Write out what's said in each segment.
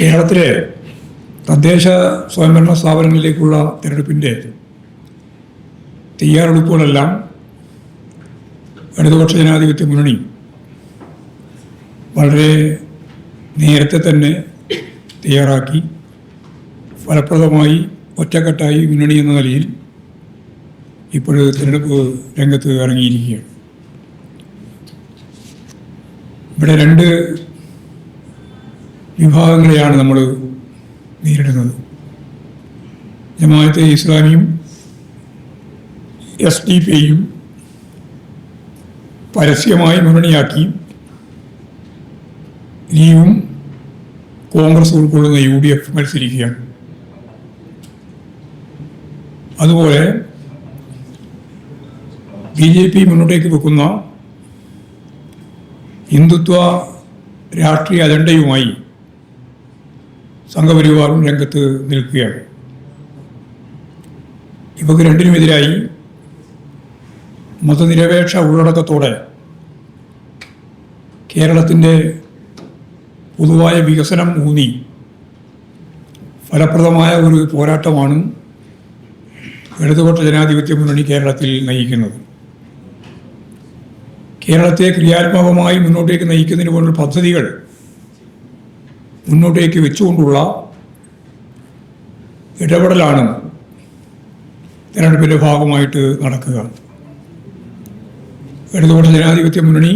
കേരളത്തിലെ തദ്ദേശ സ്വയംഭരണ സ്ഥാപനങ്ങളിലേക്കുള്ള തിരഞ്ഞെടുപ്പിന്റെ തയ്യാറെടുപ്പുകളെല്ലാം ഇടതുപക്ഷ ജനാധിപത്യ മുന്നണി വളരെ നേരത്തെ തന്നെ തയ്യാറാക്കി ഫലപ്രദമായി ഒറ്റക്കെട്ടായി മുന്നണി എന്ന നിലയിൽ ഇപ്പോൾ തിരഞ്ഞെടുപ്പ് രംഗത്ത് ഇറങ്ങിയിരിക്കുകയാണ്. ഇവിടെ രണ്ട് വിഭാഗങ്ങളെയാണ് നമ്മൾ നേരിടുന്നത്. ജമാഅത്തെ ഇസ്ലാമിയും എസ് ഡി പി യും പരസ്യമായി മുന്നണിയാക്കി ലീഗും കോൺഗ്രസ് ഉൾക്കൊള്ളുന്ന യു ഡി എഫ് മത്സരിക്കുകയാണ്. അതുപോലെ ബി ജെ പി മുന്നോട്ടേക്ക് വെക്കുന്ന ഹിന്ദുത്വ രാഷ്ട്രീയ അജണ്ടയുമായി സംഘപരിവാറും രംഗത്ത് നിൽക്കുകയാണ്. ഇവക്ക് രണ്ടിനുമെതിരായി മതനിരപേക്ഷ ഉള്ളടക്കത്തോടെ കേരളത്തിന്റെ പൊതുവായ വികസനം ഊന്നി ഫലപ്രദമായ ഒരു പോരാട്ടമാണ് ഇടതുപക്ഷ ജനാധിപത്യ മുന്നണി കേരളത്തിൽ നയിക്കുന്നത്. കേരളത്തെ ക്രിയാത്മകമായി മുന്നോട്ടേക്ക് നയിക്കുന്നതിന് പോലുള്ള പദ്ധതികൾ മുന്നോട്ടേക്ക് വെച്ചുകൊണ്ടുള്ള ഇടപെടലാണ് തെരഞ്ഞെടുപ്പിന്റെ ഭാഗമായിട്ട് നടക്കുക. ഇടതുപക്ഷ ജനാധിപത്യ മുന്നണി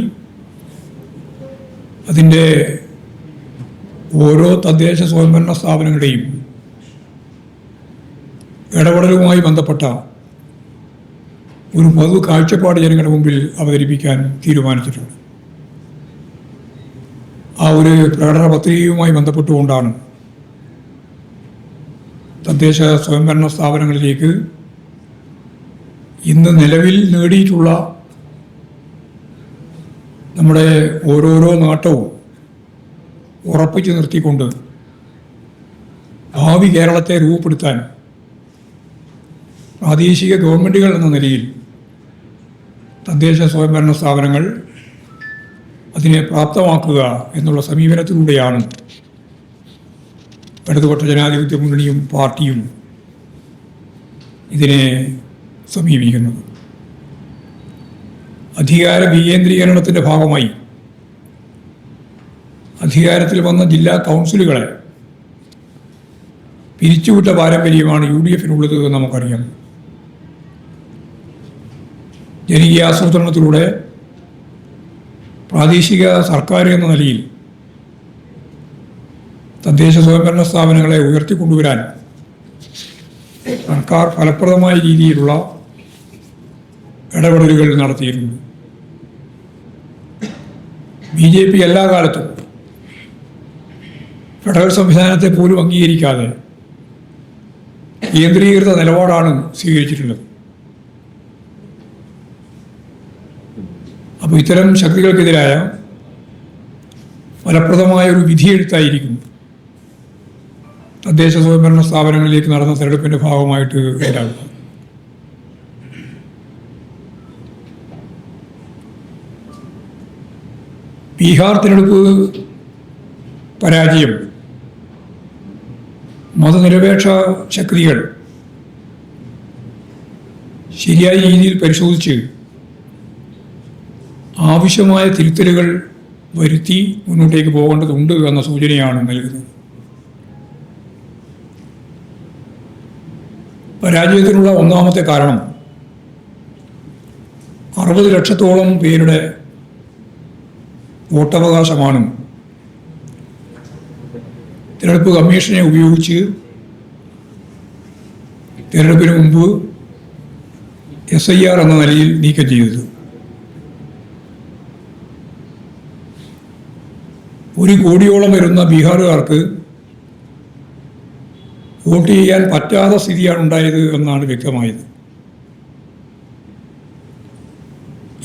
അതിന്റെ ഓരോ തദ്ദേശ സ്വയംഭരണ സ്ഥാപനങ്ങളുടെയും ഇടപെടലുമായി ബന്ധപ്പെട്ട ഒരു പൊതു കാഴ്ചപ്പാട് ജനങ്ങളുടെ മുമ്പിൽ അവതരിപ്പിക്കാൻ തീരുമാനിച്ചിട്ടുണ്ട്. ആ ഒരു പ്രകടന പത്രികയുമായി ബന്ധപ്പെട്ടുകൊണ്ടാണ് തദ്ദേശ സ്വയംഭരണ സ്ഥാപനങ്ങളിലേക്ക് ഇന്ന് നിലവിൽ നേടിയിട്ടുള്ള നമ്മുടെ ഓരോരോ നാട്ടവും ഉറപ്പിച്ചു നിർത്തിക്കൊണ്ട് ഭാവി കേരളത്തെ രൂപപ്പെടുത്താൻ പ്രാദേശിക ഗവൺമെന്റുകൾ എന്ന നിലയിൽ തദ്ദേശ സ്വയംഭരണ സ്ഥാപനങ്ങൾ അതിനെ പ്രാപ്തമാക്കുക എന്നുള്ള സമീപനത്തിലൂടെയാണ് ഇടതുപക്ഷ ജനാധിപത്യ മുന്നണിയും പാർട്ടിയും ഇതിനെ സമീപിക്കുന്നത്. അധികാര വികേന്ദ്രീകരണത്തിന്റെ ഭാഗമായി അധികാരത്തിൽ വന്ന ജില്ലാ കൗൺസിലുകളെ പിരിച്ചുവിട്ട പാരമ്പര്യമാണ് യു ഡി എഫിനുള്ളത് എന്ന് നമുക്കറിയാം. ജനകീയ ആസൂത്രണത്തിലൂടെ പ്രാദേശിക സർക്കാർ എന്ന നിലയിൽ തദ്ദേശ സ്വയംഭരണ സ്ഥാപനങ്ങളെ ഉയർത്തിക്കൊണ്ടുവരാൻ സർക്കാർ ഫലപ്രദമായ രീതിയിലുള്ള ഇടപെടലുകൾ നടത്തിയിരുന്നു. ബി ജെ പി എല്ലാ കാലത്തും ഫെഡറൽ സംവിധാനത്തെ പോലും അംഗീകരിക്കാതെ കേന്ദ്രീകൃത നിലപാടാണ് സ്വീകരിച്ചിട്ടുള്ളത്. അപ്പോൾ ഇത്തരം ശക്തികൾക്കെതിരായ ഫലപ്രദമായ ഒരു വിധിയെഴുത്തായിരിക്കും തദ്ദേശ സ്വയംഭരണ സ്ഥാപനങ്ങളിലേക്ക് നടന്ന തെരഞ്ഞെടുപ്പിന്റെ ഭാഗമായിട്ട് ഉണ്ടാകുക ബീഹാർ തിരഞ്ഞെടുപ്പ് പരാജയം മതനിരപേക്ഷ ശക്തികൾ ശരിയായ രീതിയിൽ പരിശോധിച്ച് ആവശ്യമായ തിരുത്തലുകൾ വരുത്തി മുന്നോട്ടേക്ക് പോകേണ്ടതുണ്ട് എന്ന സൂചനയാണ് നൽകുന്നത്. പരാജയത്തിനുള്ള ഒന്നാമത്തെ കാരണം അറുപത് ലക്ഷത്തോളം പേരുടെ വോട്ടവകാശമാണ്. തിരഞ്ഞെടുപ്പ് കമ്മീഷനെ ഉപയോഗിച്ച് തിരഞ്ഞെടുപ്പിന് മുമ്പ് എസ് ഐ ആർ എന്ന നിലയിൽ നീക്കം ചെയ്തത്. ഒരു കോടിയോളം വരുന്ന ബീഹാറുകാർക്ക് വോട്ട് ചെയ്യാൻ പറ്റാത്ത സ്ഥിതിയാണ് ഉണ്ടായത് എന്നാണ് വ്യക്തമായത്.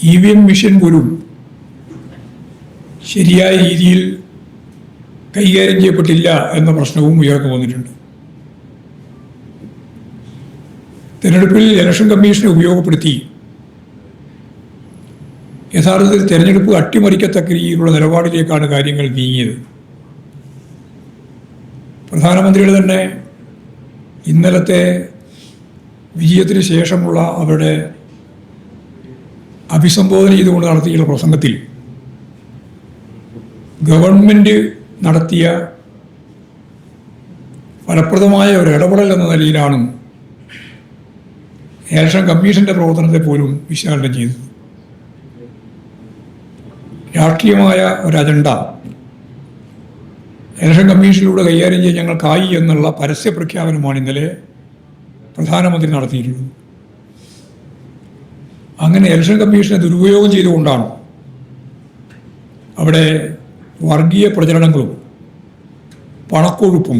ഇ വി എം മിഷൻ പോലും ശരിയായ രീതിയിൽ കൈകാര്യം ചെയ്യപ്പെട്ടില്ല എന്ന പ്രശ്നവും ഉയർന്നു വന്നിട്ടുണ്ട്. തിരഞ്ഞെടുപ്പിൽ ഇലക്ഷൻ കമ്മീഷനെ ഉപയോഗപ്പെടുത്തി യഥാർത്ഥത്തിൽ തെരഞ്ഞെടുപ്പ് അട്ടിമറിക്കത്തക്ക രീതിയിലുള്ള നിലപാടിലേക്കാണ് കാര്യങ്ങൾ നീങ്ങിയത്. പ്രധാനമന്ത്രിയുടെ തന്നെ ഇന്നലത്തെ വിജയത്തിന് ശേഷമുള്ള അവരുടെ അഭിസംബോധന ചെയ്തുകൊണ്ട് നടത്തിയുള്ള പ്രസംഗത്തിൽ ഗവൺമെന്റ് നടത്തിയ ഫലപ്രദമായ ഒരു ഇടപെടൽ എന്ന നിലയിലാണ് ഇലക്ഷൻ കമ്മീഷന്റെ പ്രവർത്തനത്തെ പോലും വിശകലനം ചെയ്തത്. രാഷ്ട്രീയമായ ഒരു അജണ്ട. ഇലക്ഷൻ കമ്മീഷനിലൂടെ കൈകാര്യം ചെയ്യാൻ ഞങ്ങൾക്കായി എന്നുള്ള പരസ്യ പ്രഖ്യാപനമാണ് ഇന്നലെ പ്രധാനമന്ത്രി നടത്തിയിരുന്നത്. അങ്ങനെ ഇലക്ഷൻ കമ്മീഷനെ ദുരുപയോഗം ചെയ്തുകൊണ്ടാണ് അവിടെ വർഗീയ പ്രചരണങ്ങളും പണക്കൊഴുപ്പും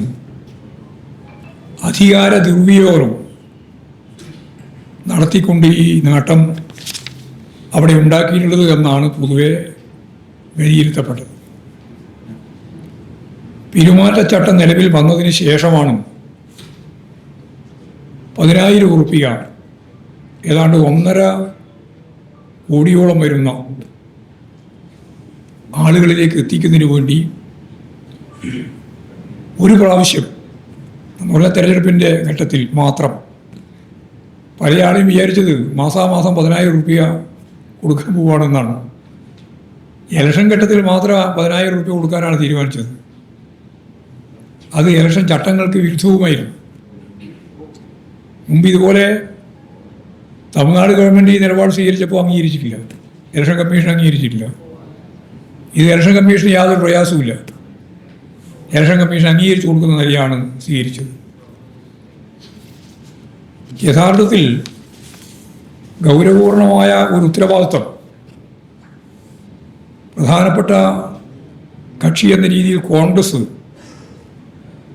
അധികാര ദുർവിയോഗവും നടത്തിക്കൊണ്ട് ഈ നേട്ടം അവിടെ ഉണ്ടാക്കിയിട്ടുള്ളത് എന്നാണ് പൊതുവെ വിലയിരുത്തപ്പെട്ടത് പെരുമാറ്റച്ചട്ടം നിലവിൽ വന്നതിന് ശേഷമാണ് പതിനായിരം ഉറുപ്പിക ഏതാണ്ട് ഒന്നര കോടിയോളം വരുന്ന ആളുകളിലേക്ക് എത്തിക്കുന്നതിന് വേണ്ടി ഒരു പ്രാവശ്യം നമ്മളെ തെരഞ്ഞെടുപ്പിന്റെ ഘട്ടത്തിൽ മാത്രം പല ആളും വിചാരിച്ചത് മാസാമാസം പതിനായിരം റുപ്യ കൊടുക്കാൻ പോവുകയാണെന്നാണ് ഇലക്ഷൻ ഘട്ടത്തിൽ മാത്രം പതിനായിരം റുപ്യ കൊടുക്കാനാണ് തീരുമാനിച്ചത്. അത് ഇലക്ഷൻ ചട്ടങ്ങൾക്ക് വിരുദ്ധവുമായിരുന്നു. മുമ്പ് ഇതുപോലെ തമിഴ്നാട് ഗവൺമെന്റ് ഈ നിലപാട് സ്വീകരിച്ചപ്പോൾ അംഗീകരിച്ചിട്ടില്ല. Election commission അംഗീകരിച്ചിട്ടില്ല. ഇത് ഇലക്ഷൻ കമ്മീഷന് യാതൊരു പ്രയാസവുമില്ല. ഇലക്ഷൻ കമ്മീഷൻ അംഗീകരിച്ചു കൊടുക്കുന്ന നിലയാണ് സ്വീകരിച്ചത്. യഥാർത്ഥത്തിൽ ഗൗരവപൂർണമായ ഒരു ഉത്തരവാദിത്വം പ്രധാനപ്പെട്ട കക്ഷി എന്ന രീതിയിൽ കോൺഗ്രസ്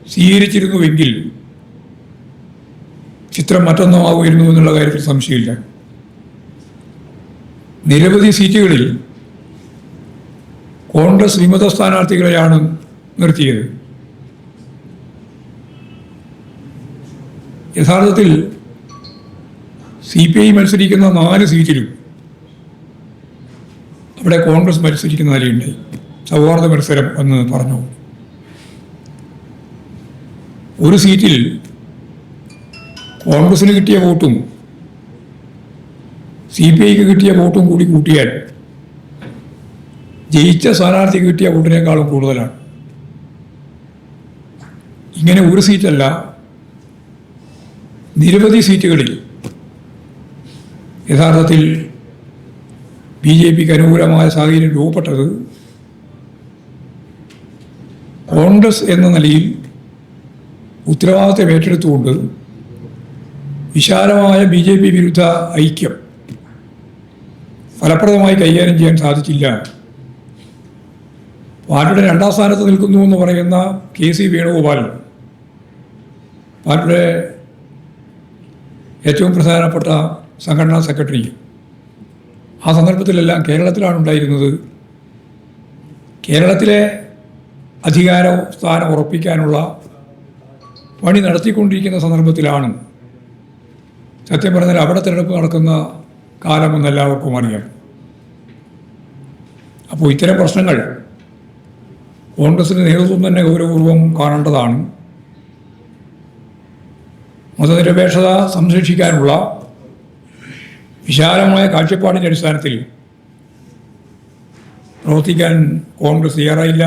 സ്വീകരിച്ചിരുന്നുവെങ്കിൽ ചിത്രം മറ്റൊന്നുമാകുമായിരുന്നു എന്നുള്ള കാര്യത്തിൽ സംശയമില്ല. നിരവധി സീറ്റുകളിൽ കോൺഗ്രസ് വിമത സ്ഥാനാർത്ഥികളെയാണ് നിർത്തിയത്. യഥാർത്ഥത്തിൽ സി പി ഐ മത്സരിക്കുന്ന നാല് സീറ്റിലും അവിടെ കോൺഗ്രസ് മത്സരിക്കുന്ന നിലയുണ്ടായി സൗഹാർദ്ദ മത്സരം എന്ന് പറഞ്ഞു. ഒരു സീറ്റിൽ കോൺഗ്രസിന് കിട്ടിയ വോട്ടും സി പി ഐക്ക് കിട്ടിയ വോട്ടും കൂടി കൂട്ടിയാൽ ജയിച്ച സ്ഥാനാർത്ഥിക്ക് കിട്ടിയ വോട്ടിനേക്കാളും കൂടുതലാണ്. ഇങ്ങനെ ഒരു സീറ്റല്ല നിരവധി സീറ്റുകളിൽ യഥാർത്ഥത്തിൽ ബി ജെ പിക്ക് അനുകൂലമായ സാഹചര്യം രൂപപ്പെട്ടത് കോൺഗ്രസ് എന്ന നിലയിൽ ഉത്തരവാദിത്തം ഏറ്റെടുത്തുകൊണ്ട് വിശാലമായ ബി ജെ പി വിരുദ്ധ ഐക്യം ഫലപ്രദമായി കൈകാര്യം ചെയ്യാൻ സാധിച്ചില്ല. പാർട്ടിയുടെ രണ്ടാം സ്ഥാനത്ത് നിൽക്കുന്നു എന്ന് പറയുന്ന കെ സി വേണുഗോപാൽ പാർട്ടിയുടെ ഏറ്റവും പ്രധാനപ്പെട്ട സംഘടനാ സെക്രട്ടറി ആ സന്ദർഭത്തിലെല്ലാം കേരളത്തിലാണ് ഉണ്ടായിരുന്നത് കേരളത്തിലെ അധികാര സ്ഥാനം ഉറപ്പിക്കാനുള്ള പണി നടത്തിക്കൊണ്ടിരിക്കുന്ന സന്ദർഭത്തിലാണ് സത്യം പറഞ്ഞാൽ അവിടെ തിരഞ്ഞെടുപ്പ് നടക്കുന്ന കാലമെന്ന് എല്ലാവർക്കും അറിയാം. അപ്പോൾ ഇത്തരം പ്രശ്നങ്ങൾ കോൺഗ്രസിന്റെ നേതൃത്വം തന്നെ ഗൗരവപൂർവം കാണേണ്ടതാണ്. മതനിരപേക്ഷത സംരക്ഷിക്കാനുള്ള വിശാലമായ കാഴ്ചപ്പാടിന്റെ അടിസ്ഥാനത്തിൽ പ്രവർത്തിക്കാൻ കോൺഗ്രസ് തയ്യാറായില്ല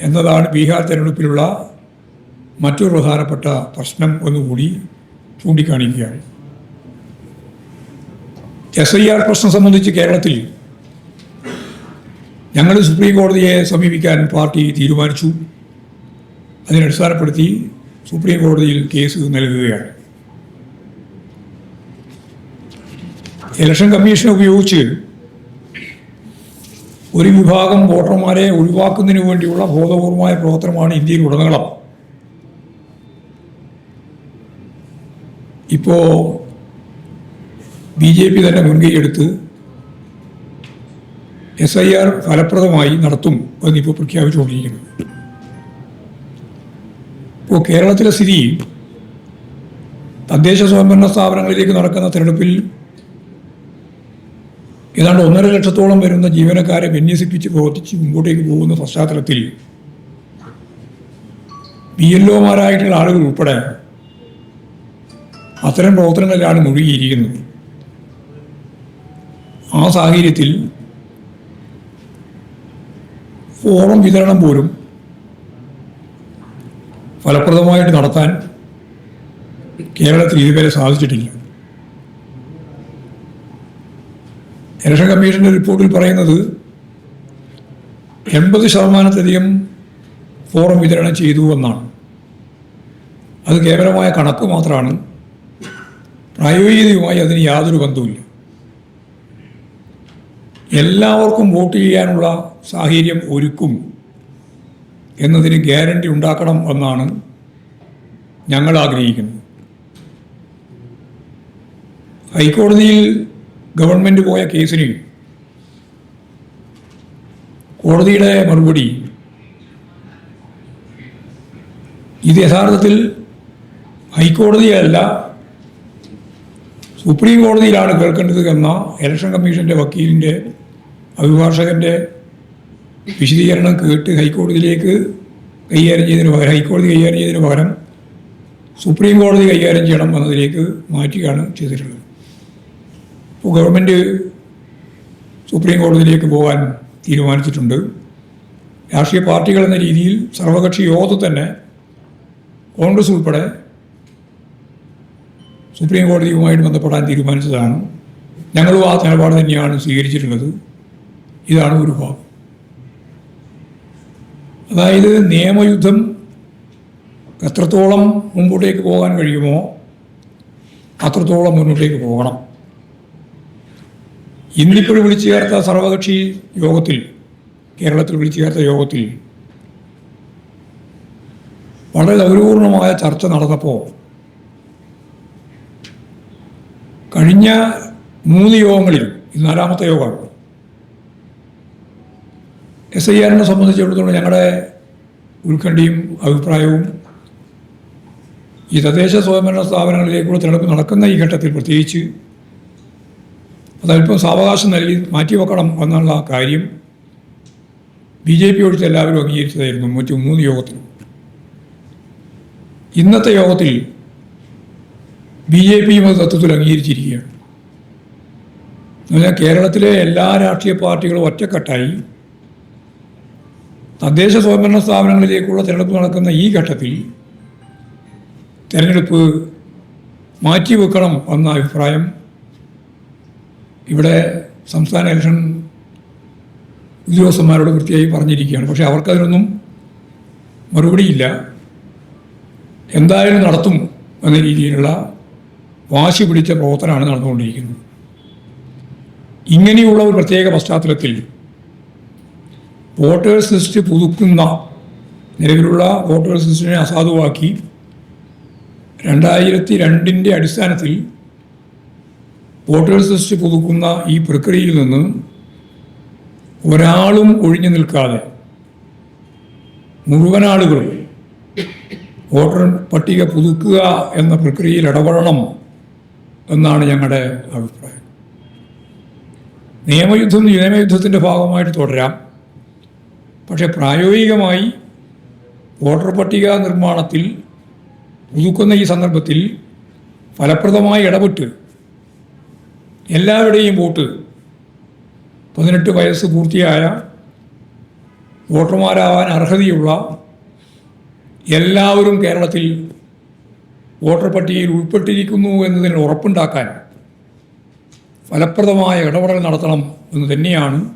എന്നതാണ് ബീഹാർ തെരഞ്ഞെടുപ്പിലുള്ള മറ്റൊരു പ്രധാനപ്പെട്ട പ്രശ്നം ഒന്നുകൂടി ചൂണ്ടിക്കാണിക്കുകയാണ്. എസ് ഐ ആർ പ്രശ്നം സംബന്ധിച്ച് കേരളത്തിൽ ഞങ്ങൾ സുപ്രീം കോടതിയെ സമീപിക്കാൻ പാർട്ടി തീരുമാനിച്ചു. അതിനടിസ്ഥാനപ്പെടുത്തി സുപ്രീം കോടതിയിൽ കേസ് നൽകുകയാണ്. ഇലക്ഷൻ കമ്മീഷൻ ഉപയോഗിച്ച് ഒരു വിഭാഗം വോട്ടർമാരെ ഒഴിവാക്കുന്നതിന് വേണ്ടിയുള്ള ബോധപൂർവമായ പ്രവർത്തനമാണ് ഇന്ത്യയിൽ ഉടനീളം. ഇപ്പോൾ ബി ജെ പി തന്നെ മുൻകൈയെടുത്ത് എസ് ഐ ആർ ഫലപ്രദമായി നടത്തും എന്നിപ്പോൾ പ്രഖ്യാപിച്ചുകൊണ്ടിരിക്കുന്നത് ഇപ്പോൾ കേരളത്തിലെ സ്ഥിതി തദ്ദേശ സ്വയംഭരണ സ്ഥാപനങ്ങളിലേക്ക് നടക്കുന്ന തിരഞ്ഞെടുപ്പിൽ ഏതാണ്ട് ഒന്നര ലക്ഷത്തോളം വരുന്ന ജീവനക്കാരെ വിന്യസിപ്പിച്ച് പ്രവർത്തിച്ച് മുമ്പോട്ടേക്ക് പോകുന്ന പശ്ചാത്തലത്തിൽ പി എൽ ഒമാരായിട്ടുള്ള ആളുകൾ ഉൾപ്പെടെ അത്തരം പ്രവർത്തനങ്ങളിലാണ് മുഴുകിയിരിക്കുന്നത്. ആ സാഹചര്യത്തിൽ ഫോറം വിതരണം പോലും ഫലപ്രദമായിട്ട് നടത്താൻ കേരളത്തിൽ ഇതുവരെ സാധിച്ചിട്ടില്ല. ഇലക്ഷൻ കമ്മീഷന്റെ റിപ്പോർട്ടിൽ പറയുന്നത് എൺപത് ശതമാനത്തിലധികം ഫോറം വിതരണം ചെയ്തു എന്നാണ്. അത് കേവലമായ കണക്ക് മാത്രമാണ്. പ്രായോഗികതയുമായി അതിന് യാതൊരു ബന്ധവുമില്ല. എല്ലാവർക്കും വോട്ട് ചെയ്യാനുള്ള സാഹചര്യം ഒരുക്കും എന്നതിന് ഗ്യാരണ്ടി ഉണ്ടാക്കണം എന്നാണ് ഞങ്ങൾ ആഗ്രഹിക്കുന്നത്. ഹൈക്കോടതിയിൽ ഗവൺമെന്റ് പോയ കേസിന് കോടതിയുടെ മറുപടി ഇത് യഥാർത്ഥത്തിൽ ഹൈക്കോടതിയല്ല സുപ്രീം കോടതിയിലാണ് കേൾക്കേണ്ടത് എന്ന ഇലക്ഷൻ കമ്മീഷന്റെ വക്കീലിന്റെ അഭിഭാഷകന്റെ വിശദീകരണം കേട്ട് ഹൈക്കോടതിയിലേക്ക് കൈകാര്യം ചെയ്തതിന് പകരം ഹൈക്കോടതി കൈകാര്യം ചെയ്തതിന് പകരം സുപ്രീം കോടതി കൈകാര്യം ചെയ്യണം എന്നതിലേക്ക് മാറ്റുകയാണ് ചെയ്തിട്ടുള്ളത്. ഇപ്പോൾ ഗവൺമെന്റ് സുപ്രീം കോടതിയിലേക്ക് പോകാൻ തീരുമാനിച്ചിട്ടുണ്ട്. രാഷ്ട്രീയ പാർട്ടികൾ എന്ന രീതിയിൽ സർവകക്ഷി യോഗത്തിൽ തന്നെ കോൺഗ്രസ് ഉൾപ്പെടെ സുപ്രീം കോടതിയുമായിട്ട് ബന്ധപ്പെടാൻ തീരുമാനിച്ചതാണ്. ഞങ്ങളും ആ നിലപാട് തന്നെയാണ് സ്വീകരിച്ചിട്ടുള്ളത്. ഇതാണ് ഒരു ഭാഗം. അതായത് നിയമയുദ്ധം എത്രത്തോളം മുമ്പോട്ടേക്ക് പോകാൻ കഴിയുമോ അത്രത്തോളം മുന്നോട്ടേക്ക് പോകണം. ഇന്നിപ്പോൾ വിളിച്ചു ചേർത്ത സർവകക്ഷി യോഗത്തിൽ കേരളത്തിൽ വിളിച്ചു ചേർത്ത യോഗത്തിൽ വളരെ ഗൗരവപൂർണമായ ചർച്ച നടന്നപ്പോൾ കഴിഞ്ഞ മൂന്ന് യോഗങ്ങളിൽ ഇത് നാലാമത്തെ യോഗമാണ് എസ് ഐ ആറിനെ സംബന്ധിച്ചിടത്തോളം ഞങ്ങളുടെ ഉത്കണ്ഠയും അഭിപ്രായവും ഈ തദ്ദേശ സ്വയംഭരണ സ്ഥാപനങ്ങളിലേക്കുള്ള തിരഞ്ഞെടുപ്പ് നടക്കുന്ന ഈ ഘട്ടത്തിൽ പ്രത്യേകിച്ച് അതല്പം സാവകാശം നൽകി മാറ്റിവെക്കണം എന്നുള്ള കാര്യം ബി ജെ പി ഒഴിച്ച് എല്ലാവരും അംഗീകരിച്ചതായിരുന്നു മറ്റു മൂന്ന് യോഗത്തിലും. ഇന്നത്തെ യോഗത്തിൽ ബി ജെ പിയും അത് തത്വത്തിൽ അംഗീകരിച്ചിരിക്കുകയാണ്. എന്നാൽ കേരളത്തിലെ എല്ലാ രാഷ്ട്രീയ പാർട്ടികളും ഒറ്റക്കെട്ടായി തദ്ദേശ സ്വയംഭരണ സ്ഥാപനങ്ങളിലേക്കുള്ള തിരഞ്ഞെടുപ്പ് നടക്കുന്ന ഈ ഘട്ടത്തിൽ തിരഞ്ഞെടുപ്പ് മാറ്റിവെക്കണം എന്ന അഭിപ്രായം ഇവിടെ സംസ്ഥാന ഇലക്ഷൻ ഉദ്യോഗസ്ഥന്മാരോട് കൃത്യമായി പറഞ്ഞിരിക്കുകയാണ്. പക്ഷേ അവർക്കതിനൊന്നും മറുപടിയില്ല എന്തായാലും നടത്തും എന്ന രീതിയിലുള്ള വാശി പിടിച്ച പ്രവർത്തനമാണ് നടന്നുകൊണ്ടിരിക്കുന്നത്. ഇങ്ങനെയുള്ള ഒരു പ്രത്യേക പശ്ചാത്തലത്തിൽ വോട്ടേഴ്സ് ലിസ്റ്റ് പുതുക്കുന്ന നിലവിലുള്ള വോട്ടേഴ്സ് ലിസ്റ്റിനെ അസാധുവാക്കി രണ്ടായിരത്തി രണ്ടിന്റെ അടിസ്ഥാനത്തിൽ വോട്ടേഴ്സ് ലിസ്റ്റ് പുതുക്കുന്ന ഈ പ്രക്രിയയിൽ നിന്ന് ഒരാളും ഒഴിഞ്ഞു നിൽക്കാതെ മുഴുവൻ ആളുകളും വോട്ടർ പട്ടിക പുതുക്കുക എന്ന പ്രക്രിയയിൽ ഇടപെടണം എന്നാണ് ഞങ്ങളുടെ അഭിപ്രായം. നിയമയുദ്ധം നിയമയുദ്ധത്തിന്റെ ഭാഗമായിട്ട് തുടരാം. പക്ഷേ പ്രായോഗികമായി വോട്ടർ പട്ടിക നിർമ്മാണത്തിൽ പുതുക്കുന്ന ഈ സന്ദർഭത്തിൽ ഫലപ്രദമായി ഇടപെട്ട് എല്ലാവരുടെയും വോട്ട് പതിനെട്ട് വയസ്സ് പൂർത്തിയായ വോട്ടർമാരാവാൻ അർഹതയുള്ള എല്ലാവരും കേരളത്തിൽ വോട്ടർ പട്ടികയിൽ ഉൾപ്പെട്ടിരിക്കുന്നു എന്നതിന് ഉറപ്പുണ്ടാക്കാൻ ഫലപ്രദമായ ഇടപെടൽ നടത്തണം എന്ന് തന്നെയാണ്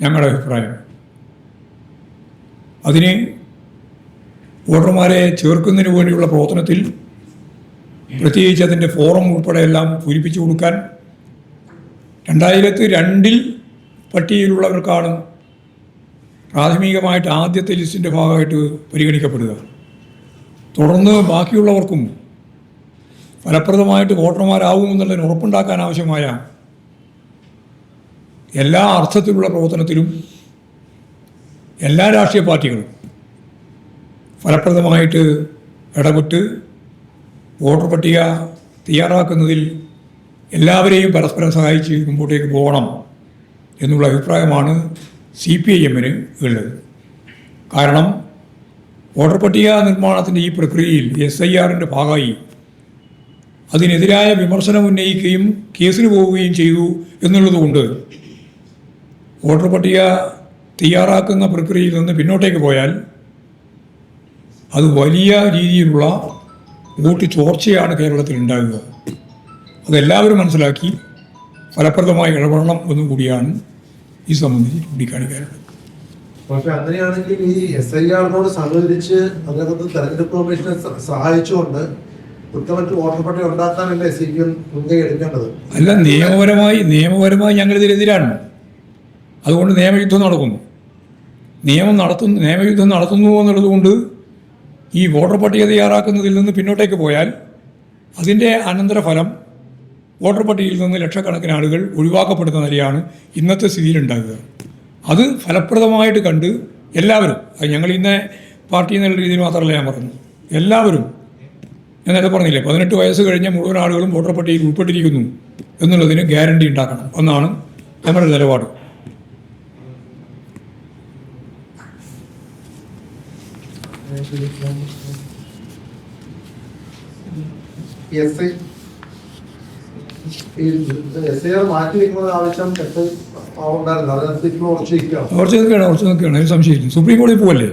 ഞങ്ങളുടെ അഭിപ്രായം. അതിന് വോട്ടർമാരെ ചേർക്കുന്നതിന് വേണ്ടിയുള്ള പ്രവർത്തനത്തിൽ പ്രത്യേകിച്ച് അതിന്റെ ഫോറം ഉൾപ്പെടെ എല്ലാം പൂരിപ്പിച്ചു കൊടുക്കാൻ രണ്ടായിരത്തി രണ്ടിൽ പട്ടികയിലുള്ളവർക്കാണ് പ്രാഥമികമായിട്ട് ആദ്യത്തെ ലിസ്റ്റിന്റെ ഭാഗമായിട്ട് പരിഗണിക്കപ്പെടുക. തുടർന്ന് ബാക്കിയുള്ളവർക്കും ഫലപ്രദമായിട്ട് വോട്ടർമാരാകുമെന്നുള്ളതിന് ഉറപ്പുണ്ടാക്കാൻ ആവശ്യമായ എല്ലാ അർത്ഥത്തിലുള്ള പ്രവർത്തനത്തിലും എല്ലാ രാഷ്ട്രീയ പാർട്ടികളും ഫലപ്രദമായിട്ട് ഇടപെട്ട് വോട്ടർ പട്ടിക തയ്യാറാക്കുന്നതിൽ എല്ലാവരെയും പരസ്പരം സഹായിച്ച് മുമ്പോട്ടേക്ക് പോകണം എന്നുള്ള അഭിപ്രായമാണ് സി പി ഐ എമ്മിന് ഉള്ളത്. കാരണം വോട്ടർ പട്ടിക നിർമ്മാണത്തിന്റെ ഈ പ്രക്രിയയിൽ എസ് ഐ ആറിന്റെ ഭാഗമായി അതിനെതിരായ വിമർശനം ഉന്നയിക്കുകയും കേസിന് പോവുകയും ചെയ്തു എന്നുള്ളതുകൊണ്ട് വോട്ടർ പട്ടിക തയ്യാറാക്കുന്ന പ്രക്രിയയിൽ നിന്ന് പിന്നോട്ടേക്ക് പോയാൽ അത് വലിയ രീതിയിലുള്ള വോട്ട് ചോർച്ചയാണ് കേരളത്തിൽ ഉണ്ടാകുക അതെല്ലാവരും മനസ്സിലാക്കി ഫലപ്രദമായി ഇടപെടണം എന്നും കൂടിയാണ് ഈ സംബന്ധിച്ച് ചൂണ്ടിക്കാണിക്കാറുള്ളത് പക്ഷെ അങ്ങനെയാണെങ്കിൽ ഈ എസ് ഐ ആറിനോട് സഹകരിച്ച് അതിനകത്ത് തെരഞ്ഞെടുപ്പ് കമ്മീഷനെ സഹായിച്ചുകൊണ്ട് കൃത്യമായിട്ട് വോട്ടർ പട്ടിക ഉണ്ടാക്കാനല്ലേ സി പി എം മുൻകൈ എടുക്കേണ്ടത്? അല്ല നിയമപരമായി നിയമപരമായി ഞങ്ങളിതിനെതിരാണ്. അതുകൊണ്ട് നിയമയുദ്ധം നടക്കുന്നു. നിയമം നടത്തുന്നു നിയമയുദ്ധം നടത്തുന്നു എന്നുള്ളതുകൊണ്ട് ഈ വോട്ടർ പട്ടിക തയ്യാറാക്കുന്നതിൽ നിന്ന് പിന്നോട്ടേക്ക് പോയാൽ അതിന്റെ അനന്തരഫലം വോട്ടർ പട്ടികയിൽ നിന്ന് ലക്ഷക്കണക്കിന് ആളുകൾ ഒഴിവാക്കപ്പെടുന്ന നിലയാണ് ഇന്നത്തെ സ്ഥിതിയിലുണ്ടാകുക. അത് ഫലപ്രദമായിട്ട് കണ്ട് എല്ലാവരും അത് ഞങ്ങൾ ഇന്ന് പാർട്ടി എന്നുള്ള രീതിയിൽ മാത്രമല്ല ഞാൻ പറഞ്ഞു എല്ലാവരും ഞാൻ നേരത്തെ പറഞ്ഞില്ലേ പതിനെട്ട് വയസ്സ് കഴിഞ്ഞ മുഴുവൻ ആളുകളും വോട്ടർ പട്ടികയിൽ ഉൾപ്പെട്ടിരിക്കുന്നു എന്നുള്ളതിന് ഗ്യാരണ്ടി ഉണ്ടാക്കണം. എന്നാണ് ഞങ്ങളുടെ നിലപാട്. എസ് എസ് ഐ ആർ മാറ്റി ആവശ്യം കുറച്ച് നിൽക്കുകയാണ് കുറച്ച് നിൽക്കുകയാണ്. അതിന് സംശയമില്ല സുപ്രീം കോടതി പോവല്ലേ?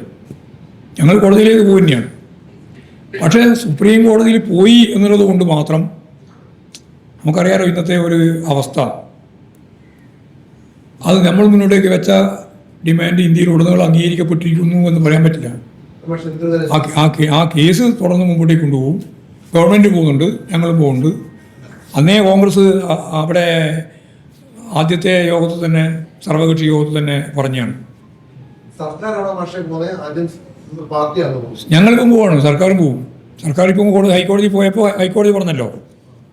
ഞങ്ങൾ കോടതിയിലേക്ക് പോയി തന്നെയാണ് പക്ഷേ സുപ്രീം കോടതിയിൽ പോയി എന്നുള്ളത് കൊണ്ട് മാത്രം നമുക്കറിയാലോ ഇന്നത്തെ ഒരു അവസ്ഥ. അത് നമ്മൾ മുന്നോട്ടേക്ക് വെച്ച ഡിമാൻഡ് ഇന്ത്യയിൽ ഉടനീളം അംഗീകരിക്കപ്പെട്ടിരിക്കുന്നു എന്ന് പറയാൻ പറ്റില്ല. ആ കേസ് തുടർന്ന് മുമ്പോട്ടേക്ക് കൊണ്ടുപോകും. ഗവൺമെന്റ് പോകുന്നുണ്ട് ഞങ്ങൾ പോകുന്നുണ്ട്. അന്നേ കോൺഗ്രസ് അവിടെ ആദ്യത്തെ യോഗത്തിൽ തന്നെ സർവകക്ഷി യോഗത്തിൽ തന്നെ പറഞ്ഞാണ്. ഞങ്ങൾ പക്ഷേ പോലെ ആദ്യം പാർട്ടിയാണ് പോകുന്നത് ഞങ്ങളിപ്പം പോവാണ് സർക്കാരും പോകും സർക്കാർ ഇപ്പം കോടതി ഹൈക്കോടതി പോയപ്പോൾ ഹൈക്കോടതി പറഞ്ഞല്ലോ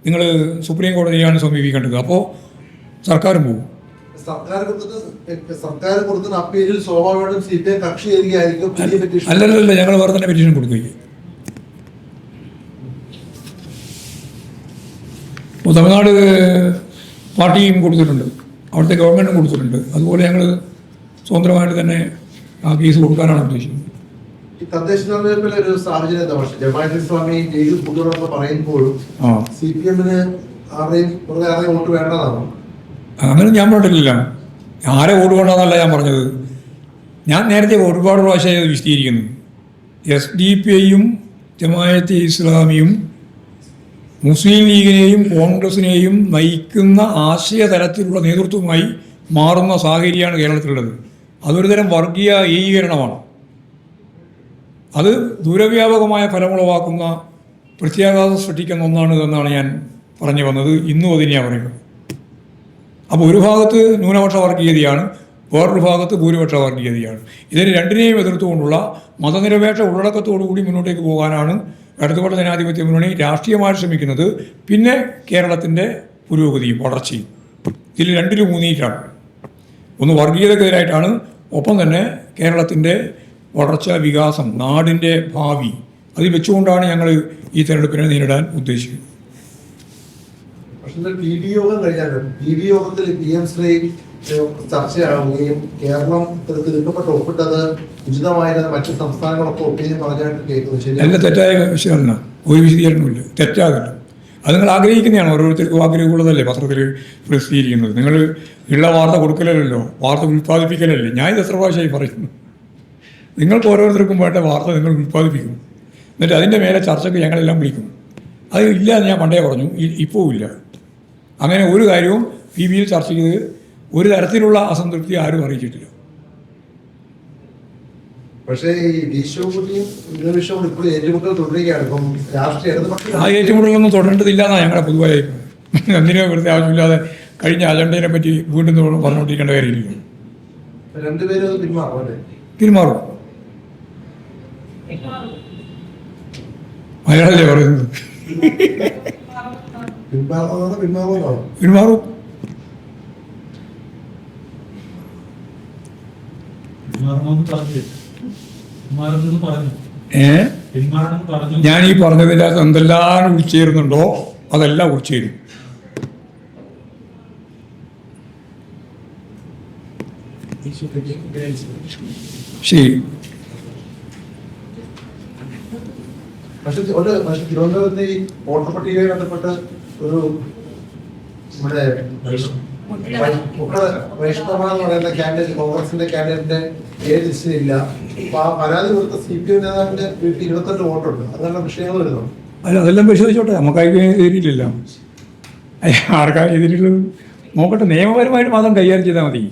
നിങ്ങൾ സുപ്രീം കോടതിയാണ് സമീപിക്കേണ്ടത്. അപ്പോൾ സർക്കാരും പോകും സർക്കാർ കൊടുത്തിട്ട് സർക്കാർ കൊടുക്കുന്ന അപ്പീലിൽ സ്വാഭാവികമായിട്ടും സി പി ഐ കക്ഷി ചേരുകയായിരിക്കും പുതിയ പെറ്റീഷൻ അല്ലല്ലല്ല ഞങ്ങൾ വേറെ തന്നെ പെറ്റീഷൻ കൊടുക്കുകയും തമിഴ്നാട് പാർട്ടിയും കൊടുത്തിട്ടുണ്ട്. അവിടുത്തെ ഗവൺമെന്റും കൊടുത്തിട്ടുണ്ട്. അതുപോലെ ഞങ്ങൾ സ്വതന്ത്രമായിട്ട് തന്നെ ആ കേസ് കൊടുക്കാനാണ് ഉദ്ദേശിക്കുന്നത്. ഈ തദ്ദേശ തെരഞ്ഞെടുപ്പിലെ ഒരു സാഹചര്യം എന്താ പക്ഷേ? ജമാഅത്ത് ഇസ്ലാമി ജയിലിൽ കൊണ്ടുവരണമെന്ന് പറയുമ്പോഴും ആ. സി പി എമ്മിന് ആരെയും വോട്ട് വേണ്ടതാണോ? അങ്ങനെ ഞാൻ പറഞ്ഞിട്ടില്ല. ആരെ വോട്ട് വേണ്ടെന്നല്ല ഞാൻ പറഞ്ഞത്. ഞാൻ നേരത്തെ ഒരുപാട് പ്രാവശ്യം വിശദീകരിക്കുന്നു. എസ് ഡി പി ഐയും ജമായത്തെ ഇസ്ലാമിയും മുസ്ലിം ലീഗിനെയും കോൺഗ്രസിനെയും നയിക്കുന്ന ആശയ തലത്തിലുള്ള നേതൃത്വമായി മാറുന്ന സാഹചര്യമാണ് കേരളത്തിലുള്ളത്. അതൊരു തരം വർഗീയ ഏകീകരണമാണ്. അത് ദൂരവ്യാപകമായ ഫലമുളവാക്കുന്ന പ്രത്യാഘാതം സൃഷ്ടിക്കുന്ന ഒന്നാണ് എന്നാണ് ഞാൻ പറഞ്ഞു വന്നത്. ഇന്നും അതിനെയാണ് പറയുന്നത്. അപ്പോൾ ഒരു ഭാഗത്ത് ന്യൂനപക്ഷ വർഗീയതയാണ് വേറൊരു ഭാഗത്ത് ഭൂരിപക്ഷ വർഗീയതയാണ്. ഇതിന് രണ്ടിനെയും എതിർത്തുകൊണ്ടുള്ള മതനിരപേക്ഷ ഉള്ളടക്കത്തോടുകൂടി മുന്നോട്ടേക്ക് പോകാനാണ് ഇടതുപക്ഷ ജനാധിപത്യ മുന്നണി രാഷ്ട്രീയമായി ശ്രമിക്കുന്നത് പിന്നെ കേരളത്തിന്റെ പുരോഗതിയും വളർച്ചയും. ഇതിൽ രണ്ടിലും മൂന്നിയിട്ടാണ് ഒന്ന് വർഗീയതക്കെതിരായിട്ടാണ്. ഒപ്പം തന്നെ കേരളത്തിന്റെ വളർച്ച വികാസം നാടിന്റെ ഭാവി അത് വെച്ചുകൊണ്ടാണ് ഞങ്ങൾ ഈ തെരഞ്ഞെടുപ്പിനെ നേരിടാൻ ഉദ്ദേശിക്കുന്നത്. പക്ഷേ പി ഡി യോഗം കഴിഞ്ഞാൽ പി ഡി യോഗത്തിൽ പി എം ശ്രീ ചർച്ചയാവുകയും കേരളം തിരുത്തപ്പെട്ട് ഒപ്പിട്ടത് ഉചിതമായിരുന്ന മറ്റു സംസ്ഥാനങ്ങളൊക്കെ ഒപ്പീനിയൻ പറഞ്ഞായിട്ട് കേൾക്കുന്നു. ശരി. നല്ല തെറ്റായ വിഷയമല്ല ഒരു വിശദീകരണമില്ല തെറ്റാകില്ല അത് നിങ്ങൾ ആഗ്രഹിക്കുന്നതാണ്. ഓരോരുത്തർക്കും ആഗ്രഹമുള്ളതല്ലേ പത്രത്തിൽ പ്രസിദ്ധീകരിക്കുന്നത്. നിങ്ങൾ ഉള്ള വാർത്ത കൊടുക്കലല്ലോ. വാർത്ത ഉൽപ്പാദിപ്പിക്കലല്ലേ. ഞാൻ ഇത് എത്ര പ്രാവശ്യമായി പറയുന്നു. നിങ്ങൾക്ക് ഓരോരുത്തർക്കും വേണ്ട വാർത്ത നിങ്ങൾ ഉൽപ്പാദിപ്പിക്കും. എന്നിട്ട് അതിന്റെ മേലെ ചർച്ചയ്ക്ക് ഞങ്ങളെല്ലാം വിളിക്കും. അത് ഇല്ല എന്ന് ഞാൻ പണ്ടേ പറഞ്ഞു. ഇപ്പോൾ ഇല്ല അങ്ങനെ ഒരു കാര്യവും പി ബിയിൽ ചർച്ച ചെയ്ത് ഒരു തരത്തിലുള്ള അസംതൃപ്തി ആരും അറിയിച്ചിട്ടില്ല. പക്ഷേ ഈ ആ ഏറ്റുമുട്ടലൊന്നും തുടരേണ്ടതില്ല എന്നാണ് ഞങ്ങളുടെ പൊതുവായ എന്തിനാ വെറുതെ ആവശ്യമില്ലാതെ കഴിഞ്ഞ അജണ്ടയെ പറ്റി വീണ്ടും പറഞ്ഞുകൊണ്ടിരിക്കേണ്ട കാര്യമില്ല പിന്മാറും അയാളല്ലേ പറയുന്നത്? പിന്മാറും പിന്മാറണമെന്ന് പറഞ്ഞു പിന്മാറുന്നെന്ന് പറഞ്ഞു ഏ? ഞാൻ ഈ പറഞ്ഞതിനകത്ത് എന്തെല്ലാം ഉൾച്ചേരുന്നുണ്ടോ അതെല്ലാം ഉൾച്ചേരും ശരി. പക്ഷെ ഒരു പക്ഷെ തിരുവനന്തപുരത്ത് ഈ വോട്ടർ പട്ടികയുമായി ബന്ധപ്പെട്ട് ഒരു നമ്മുടെ വൈഷ്ണവ എന്ന് പറയുന്ന കാൻഡിഡേറ്റ് കോൺഗ്രസിന്റെ കാൻഡിഡേറ്റിന്റെ ഏത് ലിസ്റ്റിലില്ല അപ്പൊ ആ പരാതി കൊടുത്ത സി പി എം നേതാവിന്റെ വീട്ടിൽ ഇരുപത്തെട്ട് വോട്ടുണ്ട്. അങ്ങനെയുള്ള വിഷയങ്ങൾ വരുന്നു അല്ല അതെല്ലാം പരിശോധിച്ചോട്ടെ. നമുക്കായി എതിരില്ലല്ലോ ആർക്കാ എതിരുള്ളത് നോക്കട്ടെ. നിയമപരമായിട്ട് മാത്രം കൈകാര്യം ചെയ്താൽ മതി.